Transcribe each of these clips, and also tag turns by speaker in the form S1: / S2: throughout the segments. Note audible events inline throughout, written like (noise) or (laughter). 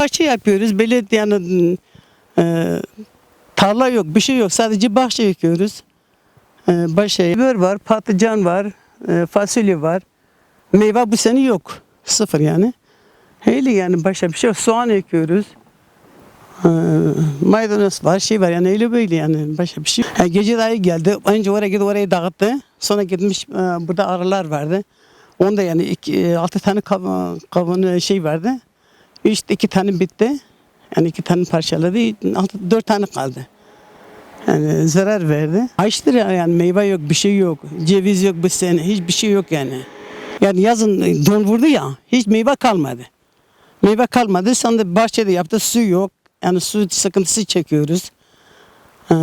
S1: Bahçe yapıyoruz. Belediye yani e, tarla yok, bir şey yok. Sadece bahçe yapıyoruz. E, başka biber var, patlıcan var, e, fasulye var. Meyve bu sene yok. Sıfır yani. Öyle yani başka bir şey yok. Soğan ekiyoruz. E, maydanoz var, şey var yani öyle böyle yani başka bir şey. yok. Ha, gece dahi geldi. Önce oraya gidip orayı dağıttı. Sonra gitmiş e, burada arılar vardı. Onda yani iki, e, altı tane kav- kavunu şey vardı. İşte iki tane bitti. Yani iki tane parçaladı. Altı, dört tane kaldı. Yani zarar verdi. Açtır ya, yani meyve yok, bir şey yok. Ceviz yok bu sene, hiçbir şey yok yani. Yani yazın don vurdu ya, hiç meyve kalmadı. Meyve kalmadı. Sonra bahçede yaptı, su yok. Yani su sıkıntısı çekiyoruz. Ee,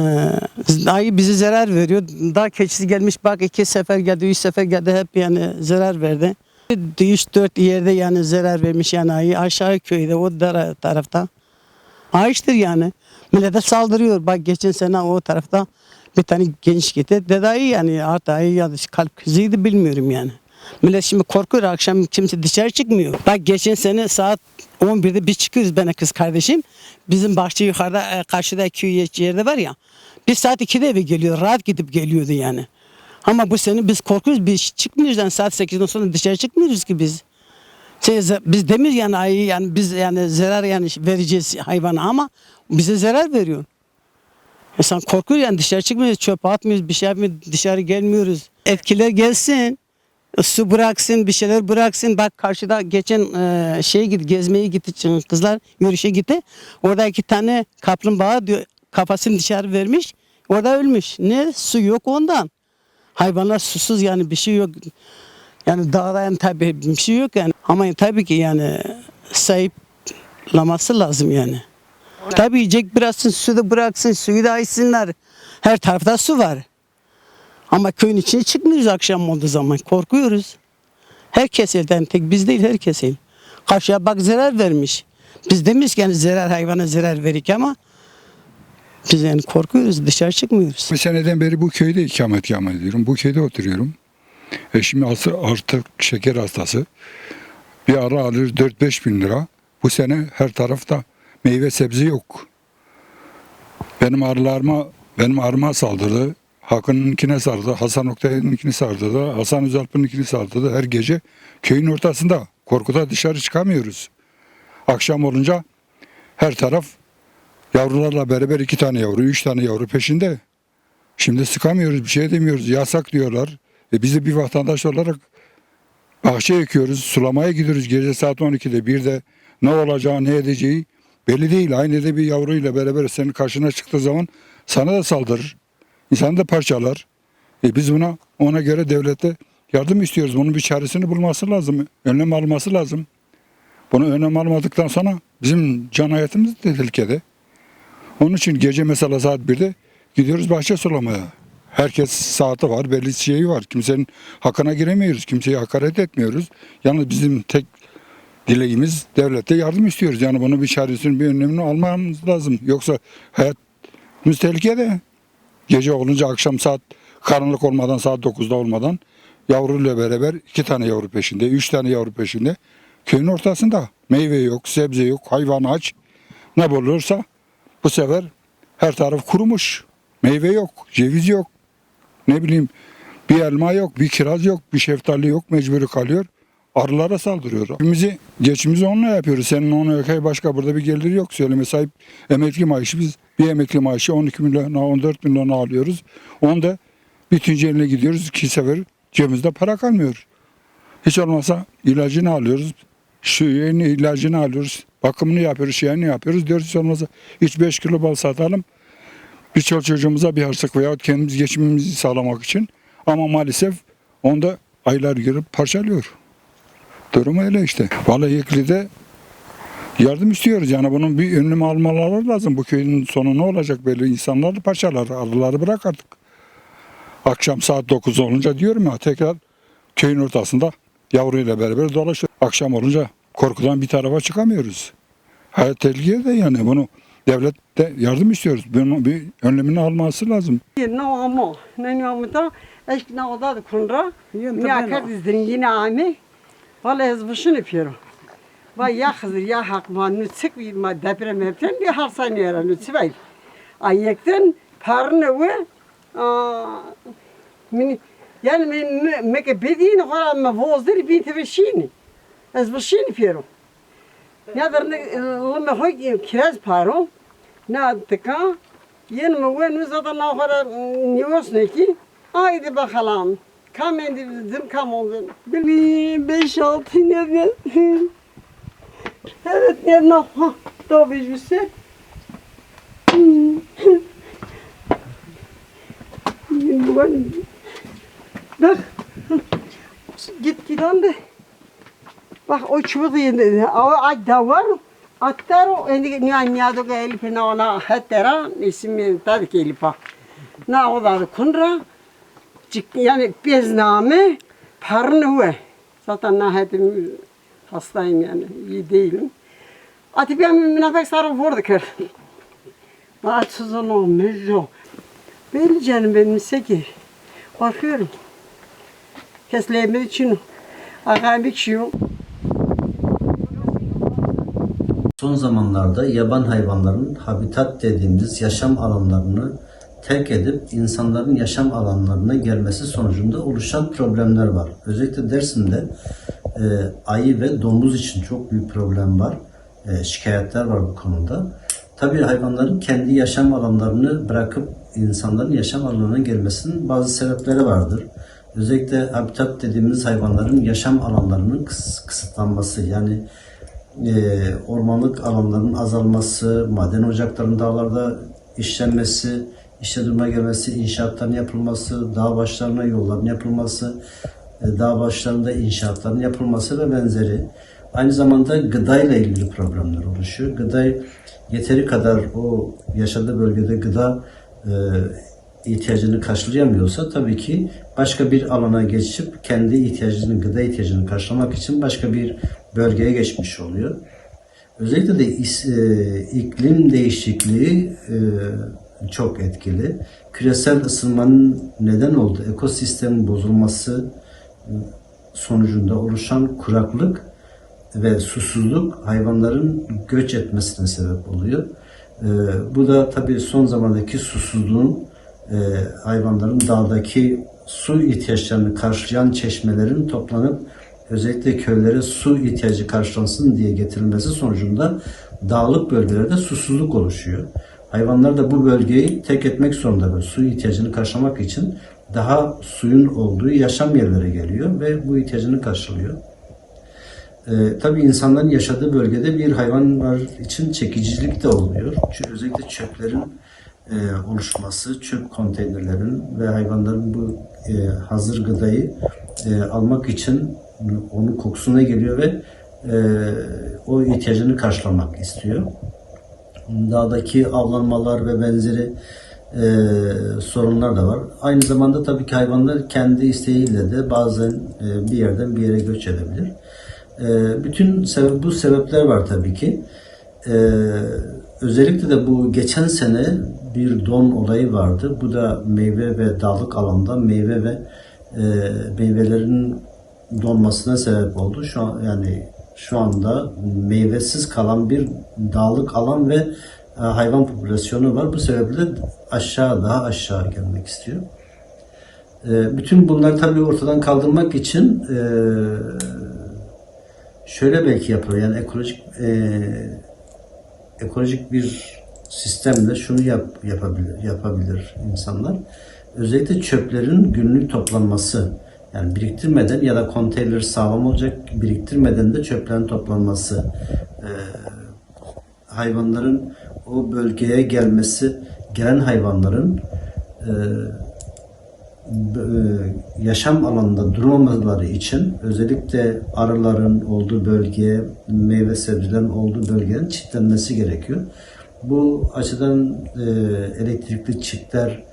S1: ayı bize zarar veriyor. Daha keçisi gelmiş bak iki sefer geldi, üç sefer geldi hep yani zarar verdi. Üç dört yerde yani zarar vermiş yani aşağı köyde o tarafta. Ağaçtır yani. Millete saldırıyor. Bak geçen sene o tarafta bir tane genç gitti. Dedayı yani artık ayı ya da kalp kriziydi bilmiyorum yani. Millet şimdi korkuyor akşam kimse dışarı çıkmıyor. Bak geçen sene saat 11'de biz çıkıyoruz ben kız kardeşim. Bizim bahçe yukarıda e, karşıda köy yerde var ya. Bir saat 2'de eve geliyor. Rahat gidip geliyordu yani. Ama bu sene biz korkuyoruz. Biz çıkmıyoruz yani saat 8'den sonra dışarı çıkmıyoruz ki biz. Şey, biz demiyoruz yani ayı yani biz yani zarar yani vereceğiz hayvana ama bize zarar veriyor. İnsan korkuyor yani dışarı çıkmıyoruz, çöp atmıyoruz, bir şey yapmıyoruz, dışarı gelmiyoruz. Etkiler gelsin, su bıraksın, bir şeyler bıraksın. Bak karşıda geçen e, şey gitti, gezmeye gitti kızlar yürüyüşe gitti. Orada iki tane kaplumbağa diyor, kafasını dışarı vermiş, orada ölmüş. Ne? Su yok ondan. Hayvanlar susuz yani bir şey yok. Yani dağda yani tabii bir şey yok yani. Ama tabii ki yani sahiplaması lazım yani. Tabii yiyecek bıraksın, su da bıraksın, suyu da içsinler. Her tarafta su var. Ama köyün içine çıkmıyoruz akşam olduğu zaman. Korkuyoruz. Herkes elden tek biz değil herkes el. Karşıya bak zarar vermiş. Biz demiş yani zarar hayvana zarar verik ama biz yani korkuyoruz dışarı çıkmıyoruz.
S2: Bir seneden beri bu köyde ikametgah ediyorum. Bu köyde oturuyorum. Eşim ası- artık şeker hastası. Bir ara alır 4-5 bin lira. Bu sene her tarafta meyve sebze yok. Benim arılarıma, benim arıma saldırdı. Hakan'ınkine saldırdı. Hasan Oktay'ınkini saldırdı. Hasan Özalp'ınkini saldırdı. Her gece köyün ortasında. Korkuda dışarı çıkamıyoruz. Akşam olunca her taraf Yavrularla beraber iki tane yavru, üç tane yavru peşinde. Şimdi sıkamıyoruz, bir şey demiyoruz. Yasak diyorlar. E biz de bir vatandaş olarak bahçe ekiyoruz, sulamaya gidiyoruz gece saat 12'de. Bir de ne olacağı, ne edeceği belli değil. Aynı de bir yavruyla beraber senin karşına çıktığı zaman sana da saldırır. İnsanı da parçalar. E biz buna ona göre devlete yardım istiyoruz. Bunun bir çaresini bulması lazım. Önlem alması lazım. Bunu önlem almadıktan sonra bizim can hayatımız tehlikede. Onun için gece mesela saat 1'de gidiyoruz bahçe sulamaya. Herkes saati var, belli şeyi var. Kimsenin hakkına giremiyoruz, kimseye hakaret etmiyoruz. Yalnız bizim tek dileğimiz devlete yardım istiyoruz. Yani bunun bir çaresini, bir önlemini almamız lazım. Yoksa hayatımız tehlikede. Gece olunca akşam saat karanlık olmadan, saat 9'da olmadan yavruyla beraber iki tane yavru peşinde, üç tane yavru peşinde. Köyün ortasında meyve yok, sebze yok, hayvan aç. Ne bulursa bu sefer her taraf kurumuş. Meyve yok, ceviz yok. Ne bileyim bir elma yok, bir kiraz yok, bir şeftali yok. Mecburi kalıyor. Arılara saldırıyor. Geçimizi, geçimizi onunla yapıyoruz. Senin onu yok. Başka burada bir geliri yok. Söyleme sahip emekli maaşı biz bir emekli maaşı 12 milyon, 14 milyon alıyoruz. Onda bütünce eline gidiyoruz. iki sefer cebimizde para kalmıyor. Hiç olmazsa ilacını alıyoruz. Suyunu, ilacını alıyoruz. Bakımını yapıyoruz, şeyini yapıyoruz. Diyoruz olmazsa 3-5 kilo bal satalım. Bir çol çocuğumuza bir harçlık veyahut kendimiz geçimimizi sağlamak için. Ama maalesef onda aylar girip parçalıyor. Durum öyle işte. Vallahi Yekli'de yardım istiyoruz. Yani bunun bir önlem almaları lazım. Bu köyün sonu ne olacak belli. insanları parçalar. Arıları bırak artık. Akşam saat 9 olunca diyorum ya tekrar köyün ortasında yavruyla beraber dolaşıyor. Akşam olunca korkudan bir tarafa çıkamıyoruz. Hayat tehlikede yani bunu devlet de yardım istiyoruz. Bunun bir önlemini alması lazım.
S3: No amo, ne amo da eşk na oda da kundra.
S1: Yun
S3: Ne
S1: tabii
S3: akar
S1: no.
S3: dizdin yine ami. Vallahi ez başını yapıyorum. Vay ya kızır ya hakma nütsük bir ma deprem yaptan bir harsan yara nütsü vay. Ayekten parını ve min yani min meke bedini kora ma vozdir bin tebeşini. Ez başini piero. Ya da ne lama hoy kiraz paro. Na tıka yen mi ve nü zaten na kora niyos ne ki. Haydi bakalım. Kam endi bizim kam oldu. Bilmiyorum beş altı ne Evet ne no. Ha, to bir (laughs) Bak. Git git ande. Bak o çubuk. O ay da var. Attar o endi niya niya do gel fena ona hattera ismi tadı ki lipa. Na o da kunra. Cik yani bezname parını huve. Zaten na hedim hastayım yani iyi değilim. Ati ben münafek sarı vurdu kır. Açsızın o mezzo. Belli canım benim seki. Korkuyorum. Kesleyemek için. Akayım yok.
S4: Son zamanlarda yaban hayvanların habitat dediğimiz yaşam alanlarını terk edip insanların yaşam alanlarına gelmesi sonucunda oluşan problemler var. Özellikle Dersim'de e, ayı ve domuz için çok büyük problem var. E, şikayetler var bu konuda. Tabii hayvanların kendi yaşam alanlarını bırakıp insanların yaşam alanına gelmesinin bazı sebepleri vardır. Özellikle habitat dediğimiz hayvanların yaşam alanlarının kıs- kısıtlanması yani e, ormanlık alanların azalması, maden ocaklarının dağlarda işlenmesi, işe duruma gelmesi, inşaatların yapılması, dağ başlarına yolların yapılması, e, dağ başlarında inşaatların yapılması ve benzeri. Aynı zamanda gıdayla ilgili problemler oluşuyor. Gıda yeteri kadar o yaşadığı bölgede gıda e, ihtiyacını karşılayamıyorsa tabii ki başka bir alana geçip kendi ihtiyacını, gıda ihtiyacını karşılamak için başka bir bölgeye geçmiş oluyor. Özellikle de is- e, iklim değişikliği e, çok etkili. Küresel ısınmanın neden olduğu ekosistemin bozulması e, sonucunda oluşan kuraklık ve susuzluk hayvanların göç etmesine sebep oluyor. E, bu da tabii son zamandaki susuzluğun e, hayvanların dağdaki su ihtiyaçlarını karşılayan çeşmelerin toplanıp özellikle köylere su ihtiyacı karşılansın diye getirilmesi sonucunda dağlık bölgelerde susuzluk oluşuyor. Hayvanlar da bu bölgeyi tek etmek zorunda ve su ihtiyacını karşılamak için daha suyun olduğu yaşam yerlere geliyor ve bu ihtiyacını karşılıyor. Ee, tabii insanların yaşadığı bölgede bir hayvanlar için çekicilik de oluyor. Çünkü özellikle çöplerin e, oluşması, çöp konteynerlerin ve hayvanların bu e, hazır gıdayı e, almak için onun kokusuna geliyor ve e, o ihtiyacını karşılamak istiyor. Dağdaki avlanmalar ve benzeri e, sorunlar da var. Aynı zamanda tabii ki hayvanlar kendi isteğiyle de bazen e, bir yerden bir yere göç edebilir. E, bütün sebep, bu sebepler var tabii ki. E, özellikle de bu geçen sene bir don olayı vardı. Bu da meyve ve dağlık alanda meyve ve e, meyvelerin donmasına sebep oldu. Şu an yani şu anda meyvesiz kalan bir dağlık alan ve e, hayvan popülasyonu var. Bu sebeple aşağı daha aşağı gelmek istiyor. E, bütün bunları tabii ortadan kaldırmak için e, şöyle belki yapılır. Yani ekolojik e, ekolojik bir sistemle şunu yap, yapabilir, yapabilir insanlar. Özellikle çöplerin günlük toplanması. Yani biriktirmeden ya da konteyner sağlam olacak biriktirmeden de çöplerin toplanması. e, hayvanların o bölgeye gelmesi, gelen hayvanların e, yaşam alanında durmamaları için özellikle arıların olduğu bölgeye, meyve sebzelerin olduğu bölgenin çitlenmesi gerekiyor. Bu açıdan e, elektrikli çitler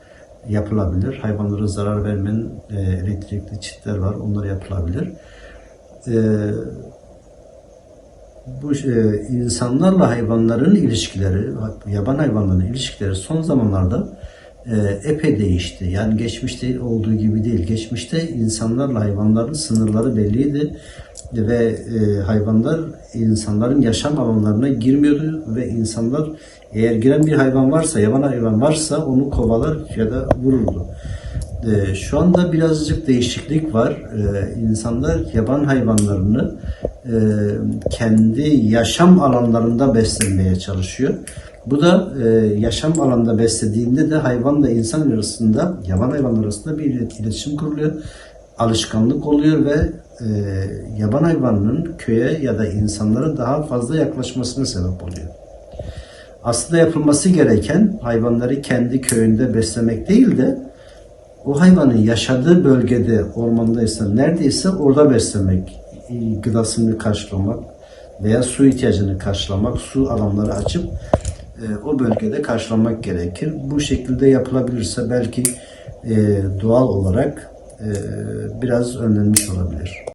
S4: yapılabilir. Hayvanlara zarar vermeyen e, elektrikli çitler var. Onlar yapılabilir. E, bu e, insanlarla hayvanların ilişkileri, yaban hayvanların ilişkileri son zamanlarda e, epey değişti. Yani geçmişte olduğu gibi değil. Geçmişte insanlarla hayvanların sınırları belliydi. Ve e, hayvanlar insanların yaşam alanlarına girmiyordu ve insanlar eğer giren bir hayvan varsa, yaban hayvan varsa onu kovalar ya da vururdu. E, şu anda birazcık değişiklik var. E, insanlar yaban hayvanlarını e, kendi yaşam alanlarında beslemeye çalışıyor. Bu da e, yaşam alanında beslediğinde de hayvanla insan arasında, yaban hayvanlar arasında bir iletişim kuruluyor. Alışkanlık oluyor ve e, yaban hayvanının köye ya da insanlara daha fazla yaklaşmasına sebep oluyor. Aslında yapılması gereken hayvanları kendi köyünde beslemek değil de o hayvanın yaşadığı bölgede, ormandaysa, neredeyse orada beslemek, e, gıdasını karşılamak veya su ihtiyacını karşılamak, su alanları açıp e, o bölgede karşılamak gerekir. Bu şekilde yapılabilirse belki e, doğal olarak e, biraz önlenmiş olabilir.